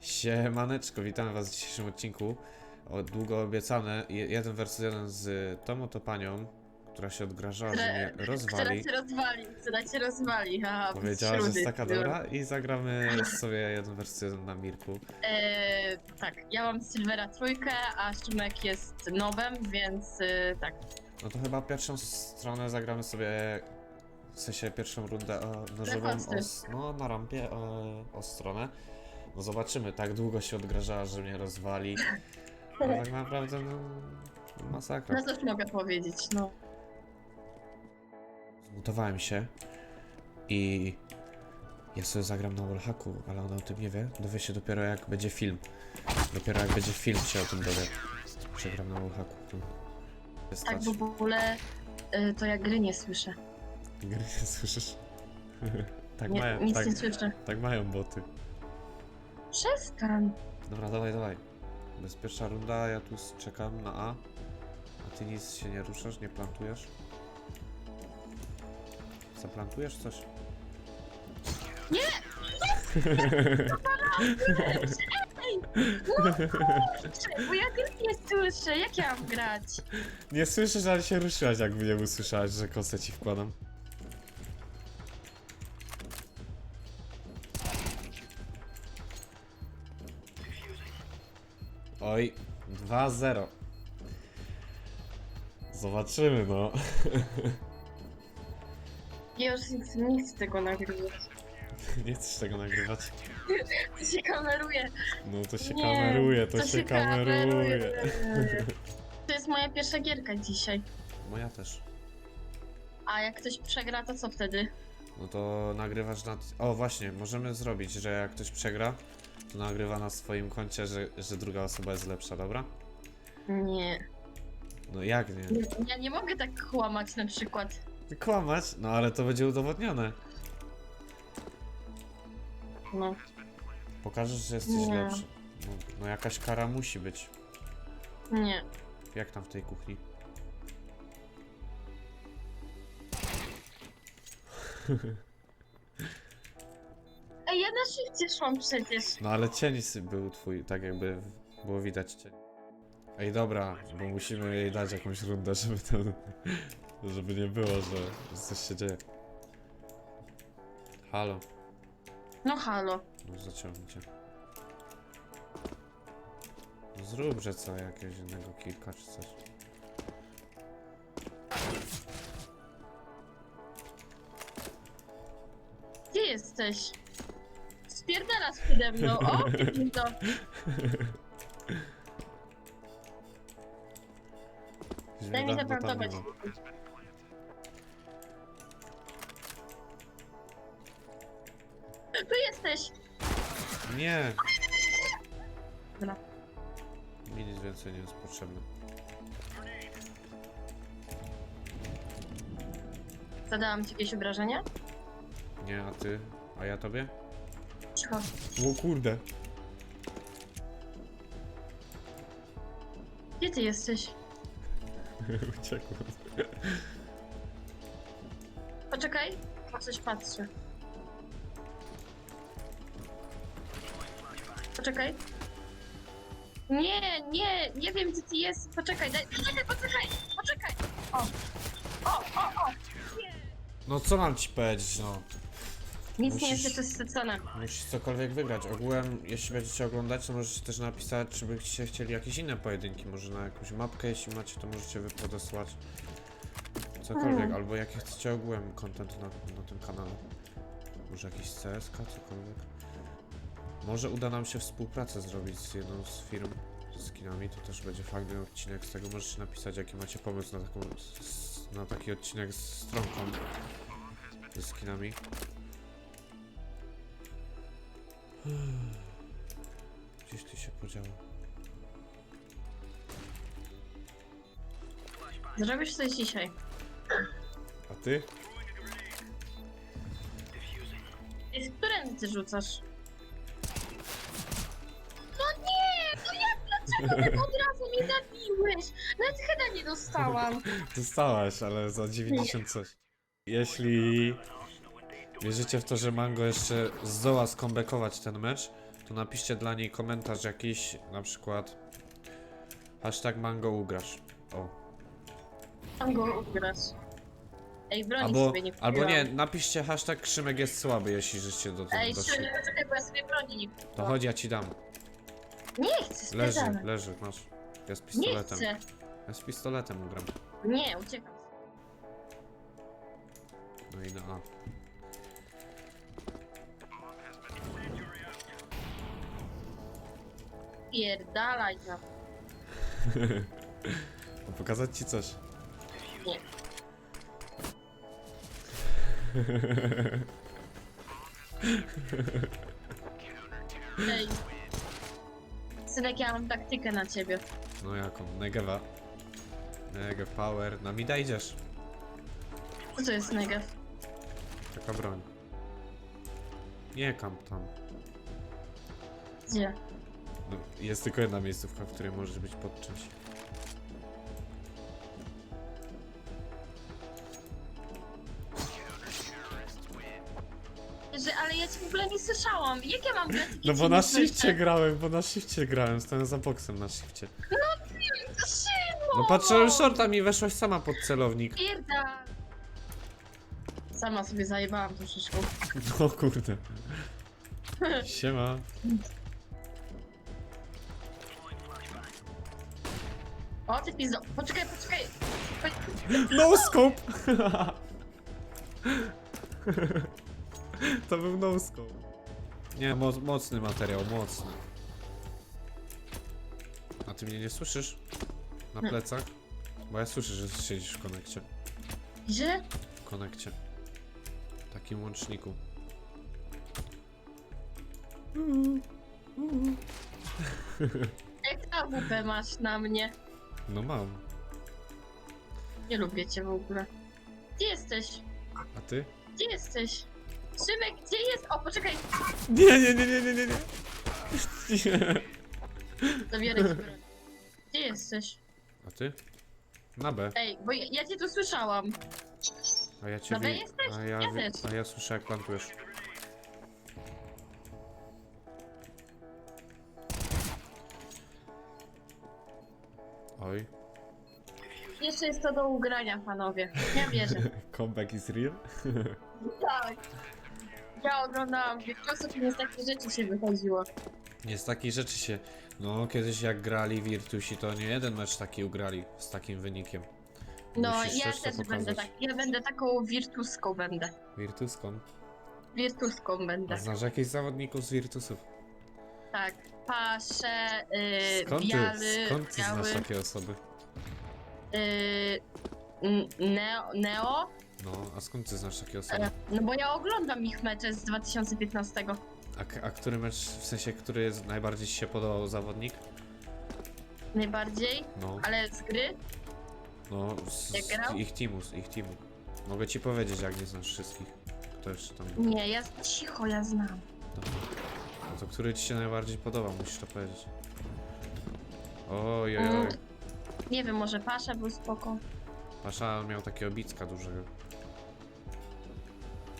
Siemaneczko, witamy was w dzisiejszym odcinku. O, długo obiecane, je- jeden versus jeden z tą oto panią, która się odgrażała, że mnie Która rozwali. cię rozwali, która cię rozwali. Powiedziała, że jest taka dobra i zagramy sobie jeden versus jeden na Mirku. E, tak, ja mam Silvera trójkę, a Szymek jest nowem, więc e, tak. No to chyba pierwszą stronę zagramy sobie, w sensie pierwszą rundę o, nożową, o, s- no na rampie o, o stronę. No zobaczymy, tak długo się odgrażała, że mnie rozwali. Ale tak naprawdę, no, masakra. No coś mogę powiedzieć, no. Zmutowałem się i ja sobie zagram na wallhacku, ale ona o tym nie wie. Dowie się dopiero jak będzie film. Dopiero jak będzie film się o tym dowie. Że gram na wallhacku. Tak stać. w ogóle e, to ja gry nie słyszę. Gry nie słyszysz? tak Nie, mają, nic tak, nie słyszę. tak mają boty. Przestań. Dobra, dawaj, dawaj. Bezpieczna runda, ja tu czekam na A. A ty nic się nie ruszasz, nie plantujesz? Zaplantujesz coś? Kurczę, bo ja gry nie słyszę, jak ja mam grać? Nie słyszysz, ale się ruszyłaś, jak mnie usłyszałaś, że kosę ci wkładam. Oj, 2-0. Zobaczymy, no. Ja już chcę, nie chcę tego nagrywać. Nie chcesz tego nagrywać? To się kameruje. No to się Nie, kameruje, to, się, kameruje. To jest moja pierwsza gierka dzisiaj. Moja też. A jak ktoś przegra, to co wtedy? No to nagrywasz na... O, właśnie, możemy zrobić, że jak ktoś przegra, nagrywa na swoim koncie, że, że druga osoba jest lepsza, dobra? Nie. No jak nie? Ja nie mogę tak kłamać na przykład. Kłamać? No ale to będzie udowodnione. No. Pokażesz, że jesteś Nie. lepszy. No, no jakaś kara musi być. Nie. Jak tam w tej kuchni? Ja na szybcie szłam przecież. No ale cień sy- był twój, tak jakby w- było widać cień. Ej dobra, bo musimy jej dać jakąś rundę, żeby to... Żeby nie było, że, że coś się dzieje. Halo. No halo. No zaciągnijcie. No zróbże co, jakiegoś innego kilka czy coś. Gdzie jesteś? Spierdalasz przede mną. O, ty to. Daj mi zaplantować. Tu jesteś. Nie! Dobra. Mi nic więcej nie jest potrzebne. Zadałam ci jakieś obrażenia? Nie, a ty? A ja tobie? Cicho. O kurde! Gdzie ty jesteś? Uciekłem. Poczekaj. Na coś patrzę. Poczekaj. Nie, nie, nie wiem gdzie ty jest. Poczekaj, daj, poczekaj, poczekaj, poczekaj. O, o, o, o. No co mam ci powiedzieć, no? Nic Musisz- nie jest jeszcze. Musisz cokolwiek wygrać. Ogółem, jeśli będziecie oglądać, to możecie też napisać, czy byście chcieli jakieś inne pojedynki. Może na jakąś mapkę, jeśli macie, to możecie wy podesłać. Cokolwiek, Hmm. albo jaki chcecie ogółem content na, na tym kanale. Może jakiś CSK, cokolwiek. Może uda nam się współpracę zrobić z jedną z firm ze skinami, to też będzie fajny odcinek z tego. Możecie napisać, jaki macie pomysł na, taką, s- na taki odcinek z stronką ze skinami. Gdzieś ty się podziało. Zrobisz coś dzisiaj. A ty? I z którym ty rzucasz? No nie, no jak, dlaczego tak od razu mnie zabiłeś? Nawet chyba nie dostałam. Dostałaś, ale za 90 coś. Jeśli wierzycie w to, że Mango jeszcze zdoła skombekować ten mecz, to napiszcie dla niej komentarz jakiś, na przykład hashtag mango ugrasz. O. Tam go ugrasz. Ej, broni Albo, sobie nie albo nie, napiszcie hashtag Krzymek jest słaby, jeśli żeście do tego Ej, doszli. Szymek, poczekaj, bo ja sobie broni nie kupiłam. To chodź, ja ci dam. Nie chcę, Leży, leży, masz. Ja z Nie pistoletem. chcę. Ja z pistoletem ugram. Nie, uciekam. No i na A. Pierdalaj tam. Mam pokazać ci coś. Nie. Ej. Synek, ja mam taktykę na ciebie. No jaką? Negewa. Negev power. Na mida idziesz. Co to jest negev? Taka broń. Nie kamp tam. Gdzie? No, jest tylko jedna miejscówka, w której możesz być pod czymś. Że, ale ja cię w ogóle nie słyszałam. Jak ja mam grać? No bo na shifcie grałem, bo na shifcie grałem, stałem za boksem na shifcie. Szymon! No patrzyłem shorta mi weszłaś sama pod celownik. Pierda! Sama sobie zajebałam troszeczkę. No kurde. Siema. O, ty pizdo. Poczekaj, poczekaj. No scope! To był no scope. Nie, mo mocny materiał, mocny. A ty mnie nie słyszysz? Na Hmm. plecach? Bo ja słyszę, że siedzisz w konekcie. Gdzie? W konekcie. Takim łączniku. Jak AWP masz na mnie? No mam. Nie lubię cię w ogóle. Gdzie jesteś? A ty? Gdzie jesteś? Szymek, gdzie jest? O, poczekaj. Nie, nie, nie, nie, nie, nie, nie. Nie. Zabieraj broń. Gdzie jesteś? A ty? Na B. Ej, bo ja, ja cię tu słyszałam. A ja cię Na B jesteś? A ja, Ja wi- też. a ja słyszę jak plantujesz. Oj. Jeszcze jest to do ugrania, panowie. Ja wierzę. Comeback is real? tak. Ja oglądałam wiele osób i nie z takich rzeczy się wychodziło. Nie z takiej rzeczy się. No, kiedyś jak grali Virtusi, to nie jeden mecz taki ugrali z takim wynikiem. No, Musisz ja też to też będę tak. Ja będę taką wirtuską będę. Virtuską. Wirtuską A będę. znasz jakichś zawodników z Virtusów? Tak. Pasze, yy, Skąd ty, biały, skąd ty biały, znasz takie osoby? yy, n- neo, neo. No, a skąd ty znasz takie osoby? E, no bo ja oglądam ich mecze z 2015. A, k- a który mecz, w sensie, który jest najbardziej ci się podobał zawodnik? Najbardziej, No, ale z gry. no, z, Jak z grał? ich teamu, z ich teamu. Mogę ci powiedzieć, jak nie znasz wszystkich. Kto jeszcze tam był. Nie, ja cicho, ja znam. Dobra. To który ci się najbardziej podoba, musisz to powiedzieć. Oj, oj, oj. Mm. Nie wiem, może Pasza był spoko. Pasza miał takiego bicka dużego.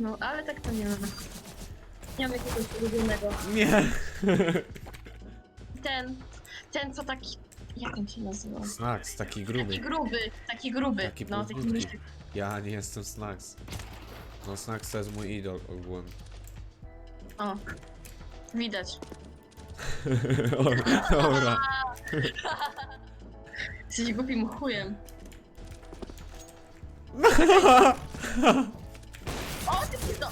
No, ale tak to nie wiem. Nie mam jakiegoś ulubionego. Nie! Ten, ten co taki, jak on się nazywa? Snacks, taki Taki gruby. gruby, taki gruby. Taki no, taki podwódki. mniejszy. Ja nie jestem Snacks. No Snacks to jest mój idol ogólnie. O, widać. O, Dobra. Jesteś głupim chujem. O, ty pizdo!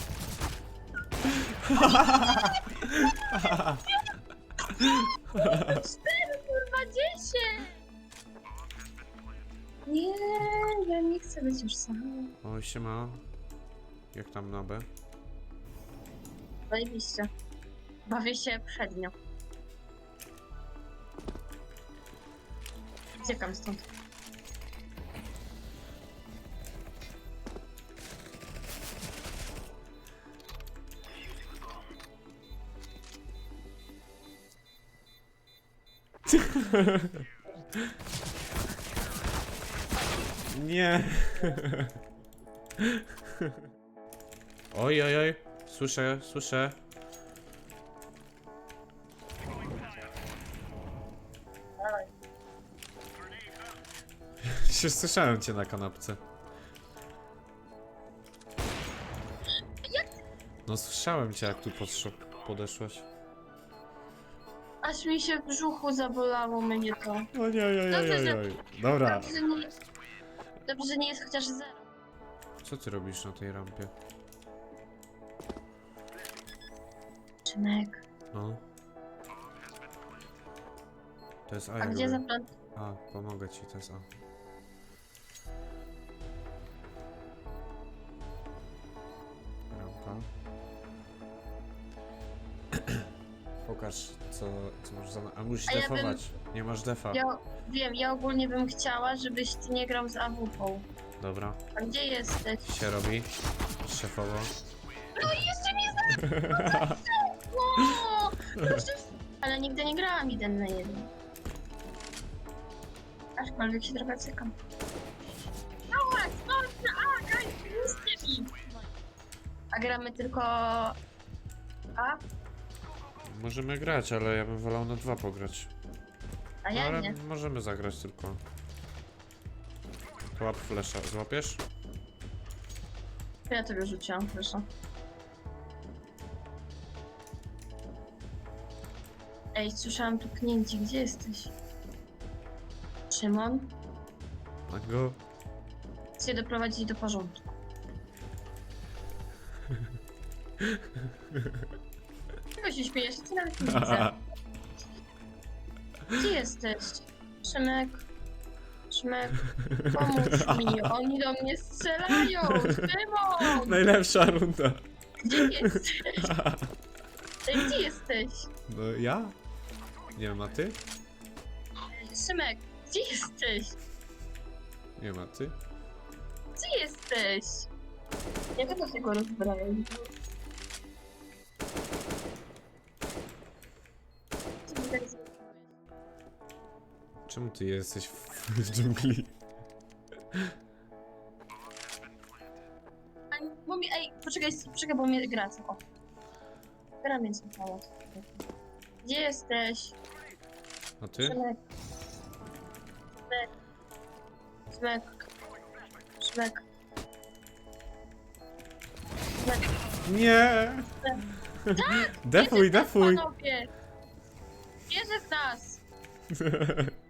Cztery, kurwa, dziesięć! Nie, ja nie chcę być już sama. Oj, siema. Jak tam na B? Zajebiście. Bawię się przednio. Uciekam stąd. Nie. Oj, oj, oj. Słyszę, słyszę. Przecież słyszałem cię na kanapce. No słyszałem cię jak tu podeszłaś. Aż mi się w brzuchu zabolało mnie to. No nie, nie, nie, nie, nie. Dobra. Dobrze, że nie, dobrze, że nie jest chociaż zero. Co ty robisz na tej rampie? Szymek. No. To jest A, A gdzie zaplan... A, pomogę ci, to jest A. Pokaż, co, co masz za... A musisz A ja defować. Nie masz defa. Ja wiem, ja ogólnie bym chciała, żebyś ty nie grał z AWP. Dobra, A gdzie jesteś? się robi. Szefowo. No i jeszcze mnie zabił! No, proszę. Ale nigdy nie grałam jeden na jeden. Aczkolwiek się trochę cykam. Dawaj, chodź na A, graj, nie bij. A gramy tylko... A? Możemy grać, ale ja bym wolał na dwa pograć. A No, ja ale nie. możemy zagrać tylko. Łap flesza. Złapiesz? To ja tobie rzuciłam, proszę. Ej, słyszałam tu pchnięcie, gdzie jesteś? Szymon? Tak go. Chcę doprowadzić do porządku. Się śmiejesz? Ty nawet nie widzę. Gdzie jesteś? Szymek? Szymek? Pomóż mi, oni do mnie strzelają! Szymon! Najlepsza runda. Gdzie jesteś? Ej, Gdzie jesteś? No ja? Nie wiem, a ty? Szymek, gdzie jesteś? Nie ma ty? Gdzie jesteś? Ja tego tego rozbrałem. Czemu ty jesteś w, dżungli? Bo mi, ej, poczekaj, poczekaj, bo mnie gra co? O. Gra mnie słuchała. Gdzie jesteś? A ty? Szymek. Szymek. Szymek. Szymek. Nie! Defuj, Wierzę w nas, defuj! Panowie. Wierzę w nas!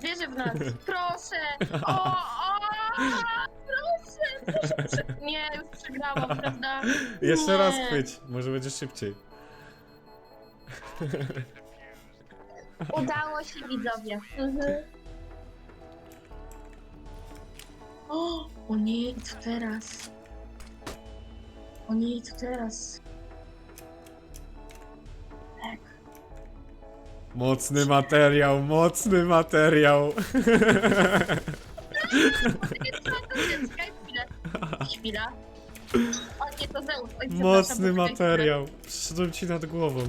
Wierzę w nas! Proszę! O, o! Proszę! proszę, proszę. Nie, już przegrałam, prawda? Jeszcze Nie. raz chwyć, może będzie szybciej. Udało się widzowie. Mhm. O, o nie, i co teraz? O nie, i co teraz? Mocny materiał, mocny materiał. Chwila. O nie, to Zeus. Oj, przepraszam, Mocny poczekaj chwilę. materiał. Przyszedłem ci nad głową.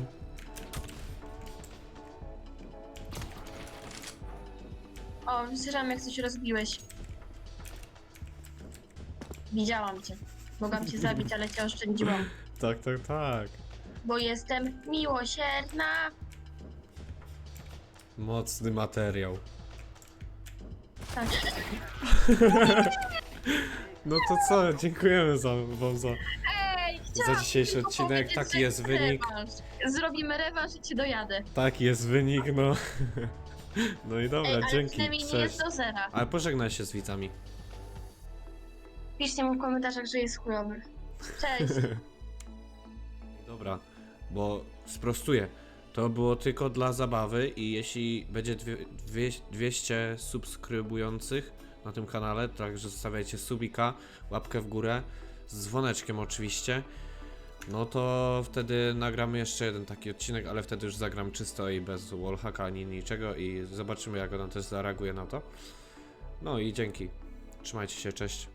O, słyszałam jak coś rozbiłeś. Widziałam cię. Mogłam cię zabić, ale cię oszczędziłam. Tak, tak, tak. Bo jestem miłosierna. Mocny materiał. Tak. No to co, dziękujemy za, wam za... Ej, chciałam dzisiejszy tylko odcinek, powiedzieć, taki że jest wynik. rewanż. Zrobimy rewanż i cię dojadę. Taki jest wynik, no. No i dobra, Ej, ale dzięki, przynajmniej nie cześć. jest do zera. Ale pożegnaj się z widzami. Piszcie mu w komentarzach, że jest chujowy. Cześć. Dobra, bo sprostuję. To było tylko dla zabawy i jeśli będzie dwie, dwie, 200 subskrybujących na tym kanale, także zostawiajcie subika, łapkę w górę, z dzwoneczkiem oczywiście. No to wtedy nagramy jeszcze jeden taki odcinek, ale wtedy już zagram czysto i bez wallhacka ani niczego i zobaczymy jak ona też zareaguje na to. No i dzięki. Trzymajcie się, cześć.